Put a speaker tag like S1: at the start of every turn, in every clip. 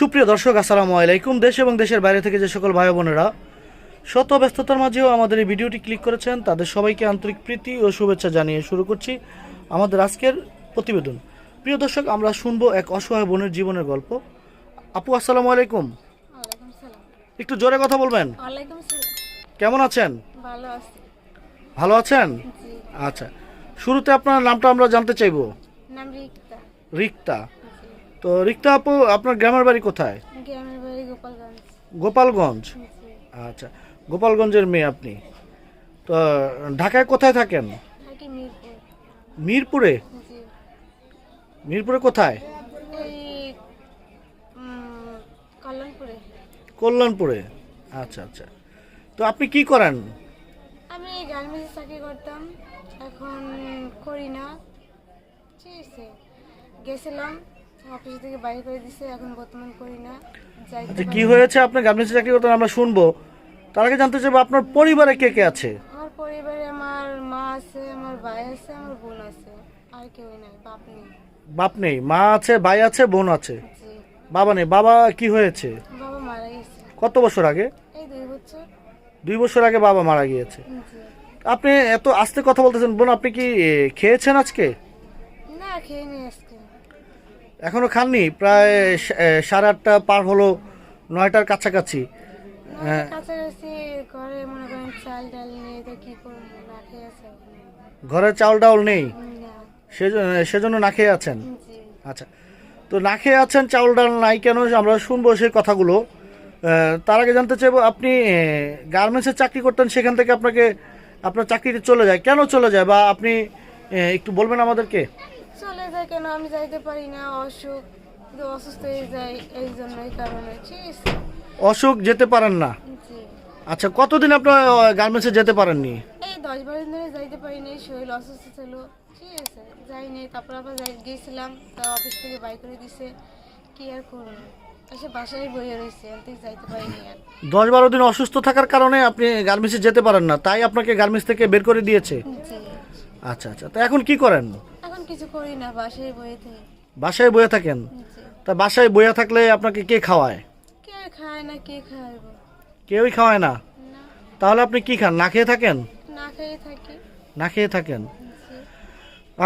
S1: সুপ্রিয় দর্শক আসসালামু আলাইকুম। দেশ এবং দেশের বাইরে থেকে যে সকল ভাই বোনেরা শত ব্যস্ততার মাঝেও আমাদের এই ভিডিওটি ক্লিক করেছেন তাদের সবাইকে আন্তরিক প্রীতি ও শুভেচ্ছা জানিয়ে শুরু করছি আমাদের আজকের প্রতিবেদন। প্রিয় দর্শক আমরা শুনব এক অসহায় বোনের জীবনের গল্প। আপু আসসালামু আলাইকুম। একটু জোরে কথা বলবেন। কেমন আছেন?
S2: ভালো
S1: আছেন? আচ্ছা। শুরুতে আপনার নামটা আমরা জানতে চাইব।
S2: রিক্তা।
S1: তো রিক্তা আপু আপনার গ্রামের বাড়ি কোথায়?
S2: গ্রামের বাড়ি গোপালগঞ্জ।
S1: গোপালগঞ্জ? আচ্ছা গোপালগঞ্জের মেয়ে আপনি। তো ঢাকায় কোথায় থাকেন?
S2: মিরপুরে।
S1: মিরপুরে? কোথায়?
S2: কল্যাণপুরে।
S1: আচ্ছা আচ্ছা। তো আপনি কি করেন?
S2: আমি গার্মেন্টসে চাকরি করতাম এখন করি না। ঠিক আছে গেছিলাম। অফিস থেকে বাইরে করে দিছে এখন বর্তমান করি না যাইতে
S1: আচ্ছা কি। হয়েছে? আপনি গার্মেন্টসে চাকরি করতেন আমরা শুনব। তার আগে জানতে চাইব আপনার পরিবারে কে কে আছে?
S2: আমার পরিবারে আমার মা আছে আমার ভাই আছে আমার বোন আছে আর কেউ নাই বাপ নেই।
S1: বাপ নেই মা আছে ভাই আছে বোন আছে।
S2: জি।
S1: বাবা নেই বাবা কি হয়েছে?
S2: বাবা মারা গেছে।
S1: কত বছর আগে?
S2: এই দুই বছর।
S1: দুই বছর আগে বাবা মারা গিয়েছে।
S2: জি।
S1: আপনি এত আস্তে কথা বলতেছেন বোন আপনি কি এ, খেয়েছেন আজকে?
S2: না খেয়ে নি আজকে।
S1: এখনও খাননি প্রায় সাড়ে আটটা পার হলো নয়টার কাছাকাছি। হ্যাঁ।
S2: ঘরে চাল ডাল নেই
S1: সেজন্য না খেয়ে আছেন? আচ্ছা। তো না খেয়ে আছেন চাউল ডাল নাই কেন? আমরা শুনব সেই কথাগুলো। তার আগে জানতে চাইব আপনি গার্মেন্টসে চাকরি করতেন সেখান থেকে আপনাকে আপনার চাকরিটি চলে যায়। কেন চলে যায়? বা আপনি একটু বলবেন আমাদেরকে?
S2: চলে যায় কেন? আমি যাইতে পারি না অসুখ অসুস্থ হয়ে যাই এই জন্য এই কারণে
S1: অসুখ যেতে পারেন না? আচ্ছা কতদিন আপনার গার্মেন্টসে যেতে পারেননি?
S2: এই দশ বারো দিন ধরে যাইতে পারিনি শরীর অসুস্থ ছিল। ঠিক আছে যাইনি তারপর আবার যাই গিয়েছিলাম তা অফিস থেকে বাই করে দিছে। কি আর করুন এসে বাসায় বইয়ে রয়েছে যাইতে পারিনি আর।
S1: দশ বারো দিন অসুস্থ থাকার কারণে আপনি গার্মেন্টসে যেতে পারেন না তাই আপনাকে গার্মেন্টস থেকে বের করে দিয়েছে?
S2: জি।
S1: আচ্ছা আচ্ছা। তো এখন কি করেন?
S2: এখন কিছু করি না বাসায় বইয়ে থেকে।
S1: বাসায় বয়ে থাকেন? তা বাসায় বয়ে থাকলে আপনাকে কে খাওয়ায়?
S2: কে খায় না কে খাওয়াবো
S1: কেউই খাওয়ায় না?
S2: না।
S1: তাহলে আপনি কি খান না খেয়ে থাকেন?
S2: না খেয়ে থাকি।
S1: না খেয়ে থাকেন?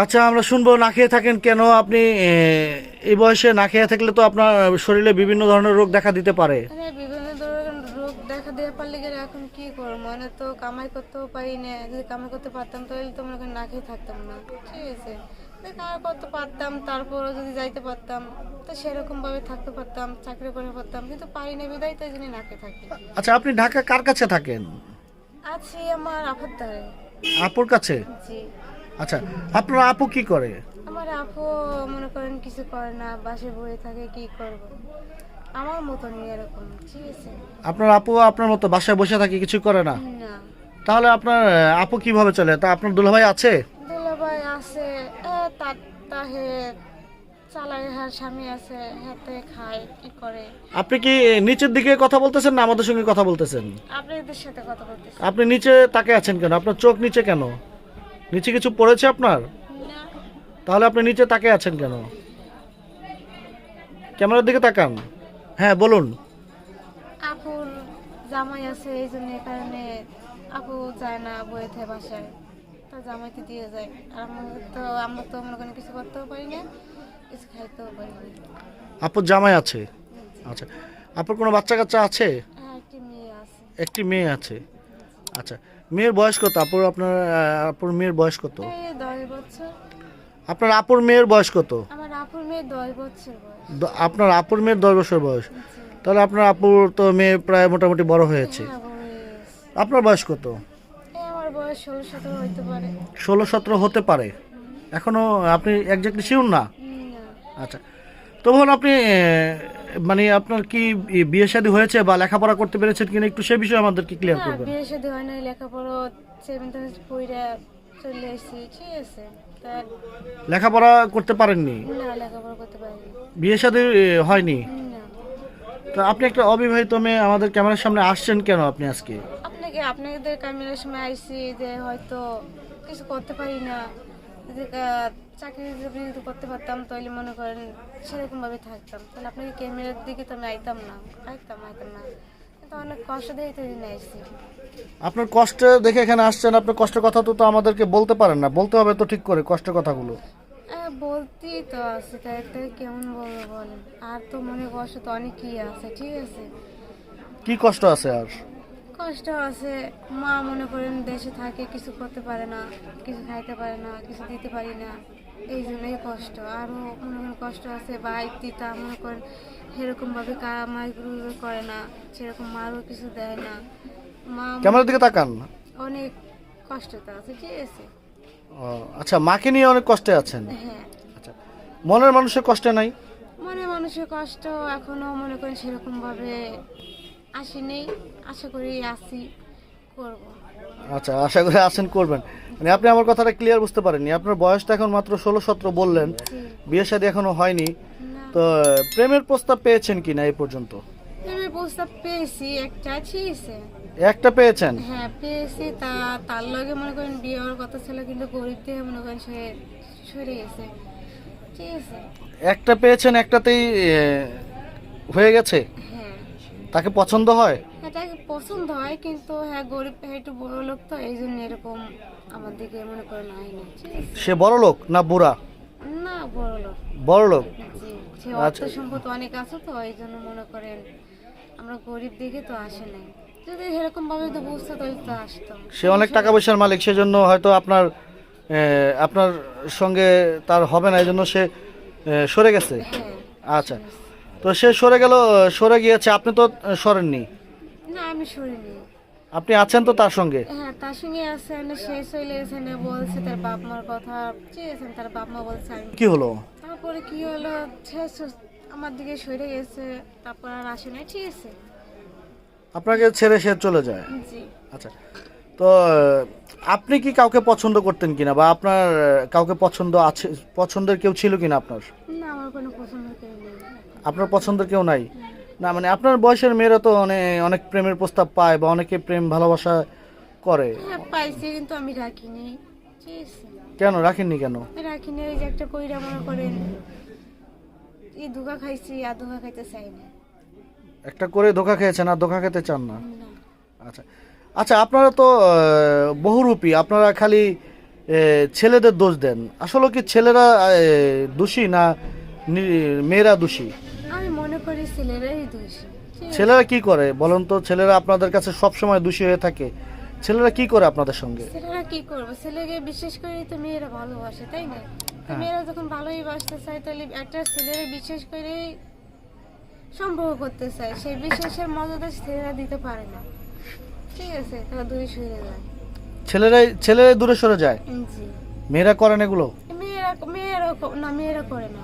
S1: আচ্ছা আমরা শুনব না খেয়ে থাকেন কেন? আপনি এই বয়সে না খেয়ে থাকলে তো আপনার শরীরে বিভিন্ন ধরনের রোগ দেখা দিতে পারে।
S2: বিভিন্ন ধরনের রোগ দেখা দেওয়া পারলে গেলে এখন কি করব? মানে তো কামাই করতেও পারি না। যদি কামাই করতে পারতাম তাহলে তো মনে করেন না খেয়ে থাকতাম না। ঠিক আছে। কামাই করতে পারতাম তারপরও যদি যাইতে পারতাম তো সেরকম ভাবে থাকতে পারতাম চাকরি করে পারতাম কিন্তু পারি না বিদায় তাই জন্য না খেয়ে থাকি।
S1: আচ্ছা আপনি ঢাকা কার কাছে থাকেন?
S2: আছি আমার আপার দ্বারে।
S1: আপুর কাছে?
S2: জি।
S1: আচ্ছা আপনার আপু কি করে?
S2: আমার আপু মনে করেন কিছু করে না বাসে বয়ে থাকে কি করব? আমার মতনই এরকম ঠিক আছে?
S1: আপনার আপু আপনার মতো বাসায় বসে থাকে কিছু করে না?
S2: না।
S1: তাহলে আপনার আপু কীভাবে চলে? তা আপনার দুলাভাই আছে?
S2: দুলাভাই আছে এ তার তাহে চালাই স্বামী আছে হাতে খায় কি করে?
S1: আপনি কি নিচের দিকে কথা বলতেছেন না আমাদের সঙ্গে কথা বলতেছেন?
S2: আপনাদের সাথে কথা বলতেছি
S1: আপনি নিচে তাকে আছেন কেন? আপনার চোখ নিচে কেন? নিচে কিছু পড়েছে আপনার?
S2: না।
S1: তাহলে আপনি নিচে তাকে আছেন কেন? ক্যামেরার দিকে তাকান। হ্যাঁ বলুন।
S2: আপুর জামাই আছে এই জন্য কারণে আপু যায় না থাকে বাসায়। তা জামাইতে দিয়ে যায়। আর আমাদের তো আমরা তো মনে করেন কিছু করতেও পারি না কিছু খাইতেও পারি না।
S1: আপুর জামাই আছে? আচ্ছা। আপুর কোনো বাচ্চা কাচ্চা আছে?
S2: হ্যাঁ একটি মেয়ে আছে।
S1: একটি মেয়ে আছে। আচ্ছা। মেয়ের বয়স কত? আপুর আপনার আপুর মেয়ের বয়স কত?
S2: এই দশ বছর।
S1: আপনার আপুর মেয়ের বয়স কত?
S2: আমার আপুর মেয়ে দশ বছর বয়স।
S1: দ- আপনার আপুর মেয়ের দশ বছর বয়স। তাহলে আপনার আপুর তো মেয়ে প্রায় মোটামুটি বড় হয়েছে।
S2: হ্যাঁ।
S1: আপনার বয়স কত?
S2: আমার বয়স ষোলো সতেরো হইতে পারে।
S1: ষোলো সতেরো হতে পারে। এখনও আপনি একজাক্টলি শিওর না? আচ্ছা। তখন আপনি মানে আপনার কি বিয়ে শাদী হয়েছে বা লেখাপড়া করতে পেরেছেন কিনা একটু সে বিষয়ে আমাদেরকে ক্লিয়ার করবেন।
S2: বিয়ে সাথে হয় নাই লেখাপড়া সেভেন পইরা চলে এসেছি ঠিক আছে।
S1: লেখাপড়া করতে পারেননি?
S2: না লেখাপড়া করতে পারিনি।
S1: বিয়ে শাদী হয়নি? তো আপনি একটা অবিবাহিত মেয়ে আমাদের ক্যামেরার সামনে আসছেন কেন আপনি আজকে?
S2: আপনাকে আপনাদের ক্যামেরার সময় আইসি যে হয়তো কিছু করতে পারি না চাকরি যদি করতে পারতাম তাহলে মনে করেন সেরকমভাবে থাকতাম। তাহলে আপনাকে ক্যামেরার দিকে তো আমি আইতাম না আইতাম আইতাম না। অনেক কষ্ট তো আসছি
S1: আপনার কষ্ট দেখে এখানে আসছেন আপনার কষ্টের কথা তো তো আমাদেরকে বলতে পারেন না। বলতে হবে তো ঠিক করে কষ্টের কথাগুলো।
S2: বলতেই তো আছে তাই তাই কেমন বলব বলেন? আর তো মনে কষ্ট তো অনেকই আছে ঠিক আছে।
S1: কি কষ্ট আছে আর?
S2: কষ্ট আছে। মা মনে করেন দেশে থাকে কিছু করতে পারে না কিছু খাইতে পারে না কিছু দিতে পারি না। এই জন্যই কষ্ট। আরও মনে করেন কষ্ট আছে ভাই তিতা মনে করেন সেরকমভাবে কামাই করে না সেরকম মারও কিছু দেয় না। মা
S1: ক্যামেরার দিকে তাকান।
S2: অনেক কষ্টতে আছে ঠিক আছে।
S1: ও, আচ্ছা মাকে নিয়ে অনেক কষ্টে আছেন?
S2: হ্যাঁ।
S1: আচ্ছা মনের মানুষের কষ্টে নাই?
S2: মনে মানুষের কষ্ট এখনও মনে করেন সেরকম ভাবে আসেনি। আশা করি আসি করব।
S1: আচ্ছা আশা করি আছেন করবেন। মানে আপনি আমার কথাটা ক্লিয়ার বুঝতে পারেননি। আপনার বয়সটা এখন মাত্র ষোলো সতেরো বললেন। বিয়ে শাদী এখনও হয়নি। তো প্রেমের প্রস্তাব পেয়েছেন কিনা এই পর্যন্ত?
S2: আমি প্রস্তাব পেয়েছি একটা আছে
S1: একটা পেয়েছেন?
S2: হ্যাঁ পেয়েছি তা তার লগে মনে করেন বিয়ে হওয়ার কথা ছিল কিন্তু গরিব দিয়ে মনে করেন সে সরে গেছে। ঠিক আছে
S1: একটা পেয়েছেন একটাতেই হয়ে গেছে?
S2: হ্যাঁ।
S1: তাকে পছন্দ হয়?
S2: পছন্দ হয় কিন্তু হ্যাঁ গরিব হ্যাঁ একটু বড় লোক তো এই জন্য এরকম আমার দিকে মনে করেন আইনি
S1: সে বড় লোক না বুড়া?
S2: না বড় লোক।
S1: বড় লোক?
S2: সে
S1: আচ্ছা।
S2: অর্থ সম্পদ অনেক আছে তো এই জন্য মনে করেন আমরা গরিব দিকে তো আসে নাই। যদি এরকম ভাবে তো বুঝতে তাহলে তো আসতাম।
S1: সে অনেক টাকা পয়সার মালিক সেজন্য হয়তো আপনার আপনার সঙ্গে তার হবে না এই জন্য সে সরে গেছে।
S2: হ্যাঁ
S1: আচ্ছা। তো সে সরে গেল সরে গিয়েছে আপনি তো সরেননি।
S2: না আমি শুনিনি।
S1: আপনি আছেন তো তার সঙ্গে?
S2: হ্যাঁ তার সঙ্গে আছেন সে চলে গেছে না বলছে তার বাপ মার কথা চেয়েছেন তার বাপ মা বলছে আমি।
S1: কি হলো?
S2: তারপরে কি হলো? সে আমার দিকে সরে গেছে তারপর আর আসে না ঠিক আছে।
S1: আপনাকে ছেড়ে সে চলে যায়?
S2: জি।
S1: আচ্ছা তো আপনি কি কাউকে পছন্দ করতেন কিনা? বা আপনার কাউকে পছন্দ আছে পছন্দের কেউ ছিল কিনা আপনার?
S2: না আমার কোনো পছন্দ কেউ নেই।
S1: আপনার পছন্দের কেউ নাই? না মানে আপনার বয়সের মেয়েরা তো অনেক অনেক প্রেমের প্রস্তাব পায় বা অনেকে প্রেম ভালোবাসা করে।
S2: হ্যাঁ পাইছি কিন্তু আমি রাখিনি।
S1: কেন? রাখেননি কেন?
S2: রাখিনি ওই যে একটা কইরা মনে করেন এই ধোকা খাইছি আর ধোকা খাইতে চাই না।
S1: একটা করে ধোকা খেয়েছেন আর ধোকা খেতে চান না? আচ্ছা। আচ্ছা আপনারা তো বহুরূপী আপনারা খালি ছেলেদের দোষ দেন। আসলে কি ছেলেরা দোষী না মেয়েরা দোষী?
S2: মনে ছেলেরাই দোষী।
S1: ছেলেরা কি করে? বলুন তো ছেলেরা আপনাদের কাছে সব সময় দোষী হয়ে থাকে। ছেলেরা কি করে আপনাদের সঙ্গে?
S2: ছেলেরা কি করবে? ছেলেকে বিশেষ করে তো মেয়েরা ভালোবাসে তাই না? তো
S1: হ্যাঁ।
S2: মেয়েরা যখন ভালোই বাসতে চায় তাহলে একটা ছেলেরা বিশেষ করে সম্পর্ক করতে চায়। সেই বিশেষের মজাটা ছেলেরা দিতে পারে না। ঠিক আছে তারা দূরে সরে যায়।
S1: ছেলেরাই ছেলেরাই দূরে সরে যায়?
S2: জি।
S1: মেয়েরা করেন এগুলো?
S2: মেয়েরা মেয়েরা না মেয়েরা করে না।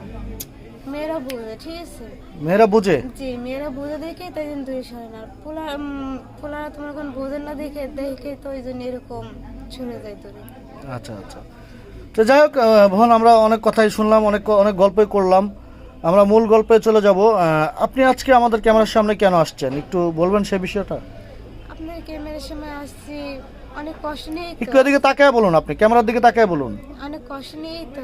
S2: মেয়েরা বোঝে ঠিক আছে?
S1: মেয়েরা বুঝে?
S2: জি মেয়েরা বোঝে দেখে তাই জন্য দূরে সরে না। পোলা পোলারা তোমার এখন বোঝে না দেখে দেখে তো ওই জন্য এরকম সরে যায় দূরে
S1: আচ্ছা আচ্ছা। তো যাই হোক বোন আমরা অনেক কথাই শুনলাম অনেক অনেক গল্পই করলাম। আমরা মূল গল্পে চলে যাব। আপনি আজকে আমাদের ক্যামেরার সামনে কেন আসছেন? একটু বলবেন সেই বিষয়টা?
S2: আপনার ক্যামেরার সময় আসছি অনেক কষ্ট নিয়েই
S1: একটু এদিকে তাকায় বলুন আপনি ক্যামেরার দিকে তাকায় বলুন।
S2: অনেক কষ্ট নিয়েই তো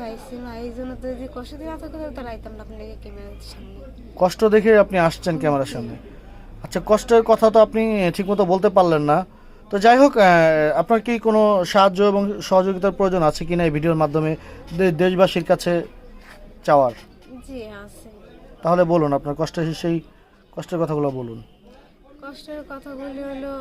S2: না এই জন্য তো যদি কষ্ট দিয়ে না থাকতো তাহলে আইতাম না আপনাকে ক্যামেরার সামনে।
S1: কষ্ট দেখে আপনি আসছেন ক্যামেরার সামনে। আচ্ছা কষ্টের কথা তো আপনি ঠিকমতো বলতে পারলেন না। তো যাই হোক আপনার কি কোনো সাহায্য এবং সহযোগিতার প্রয়োজন আছে কিনা এই ভিডিওর মাধ্যমে দেশবাসীর কাছে চাওয়ার?
S2: জি আছে।
S1: তাহলে বলুন আপনার কষ্টের সেই কষ্টের কথাগুলো বলুন।
S2: কষ্টের কথাগুলি হলো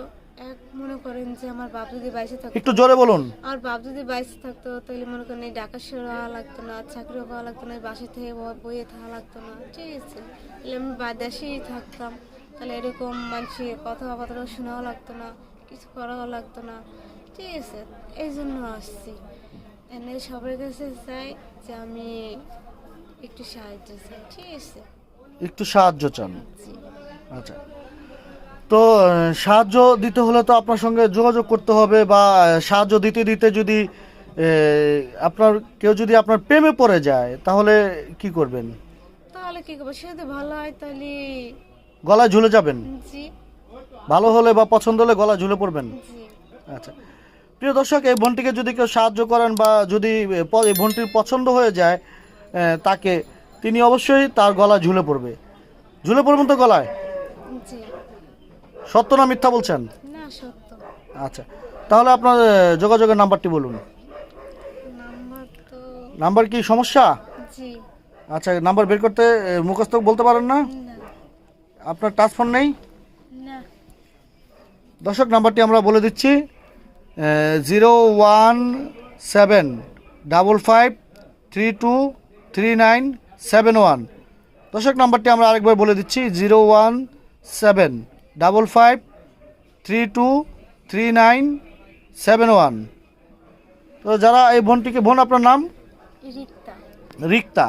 S2: মনে করেন যে আমার বাপ যদি বাইসে থাকতো
S1: একটু জোরে বলুন।
S2: আমার বাপ যদি বাইসে থাকতো তাহলে মনে করেন এই ঢাকা শহর হওয়া লাগতো না চাকরিও পাওয়া লাগতো না বাসা থেকে বইয়ে থাকা লাগতো না। ঠিক আছে তাহলে আমি বাদেশেই থাকতাম। তাহলে এরকম মানুষের কথাবার্তা শোনাও লাগতো না কিছু করাও লাগতো না। ঠিক আছে এই জন্য আসছি। এনে সবার কাছে চাই যে আমি একটু সাহায্য চাই ঠিক আছে?
S1: একটু সাহায্য চান। আচ্ছা। তো সাহায্য দিতে হলে তো আপনার সঙ্গে যোগাযোগ করতে হবে বা সাহায্য দিতে দিতে যদি আপনার কেউ যদি আপনার প্রেমে পড়ে যায় তাহলে কি করবেন?
S2: তাহলে কি করব? সে যদি ভালো হয় তাহলে
S1: গলায় ঝুলে যাবেন?
S2: জি।
S1: ভালো হলে বা পছন্দ হলে গলায় ঝুলে পড়বেন?
S2: জি।
S1: আচ্ছা। প্রিয় দর্শক এই বোনটিকে যদি কেউ সাহায্য করেন বা যদি এই বোনটির পছন্দ হয়ে যায় তাকে তিনি অবশ্যই তার গলায় ঝুলে পড়বে। ঝুলে পড়বেন তো গলায়?
S2: জি।
S1: সত্য না মিথ্যা বলছেন?
S2: না সত্য।
S1: আচ্ছা তাহলে আপনার যোগাযোগের নাম্বারটি বলুন।
S2: নাম্বার তো
S1: নাম্বার কি সমস্যা?
S2: জি।
S1: আচ্ছা নাম্বার বের করতে মুখস্থ বলতে পারেন না?
S2: না।
S1: আপনার টাচ ফোন নেই?
S2: না।
S1: দর্শক নাম্বারটি আমরা বলে দিচ্ছি zero one seven double five three two three nine seven one. দর্শক নাম্বারটি আমরা আরেকবার বলে দিচ্ছি zero one seven double five three two three nine seven one. তো যারা এই বোনটিকে বোন আপনার নাম?
S2: রিক্তা।
S1: রিক্তা।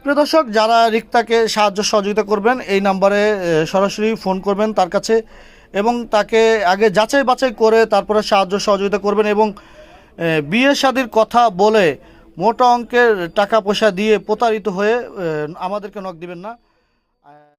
S1: প্রিয় দর্শক যারা রিক্তাকে সাহায্য সহযোগিতা করবেন এই নাম্বারে সরাসরি ফোন করবেন তার কাছে এবং তাকে আগে যাচাই বাছাই করে তারপরে সাহায্য সহযোগিতা করবেন এবং বিয়ে শাদির কথা বলে মোটা অঙ্কের টাকা পয়সা দিয়ে প্রতারিত হয়ে আমাদেরকে নক দিবেন না।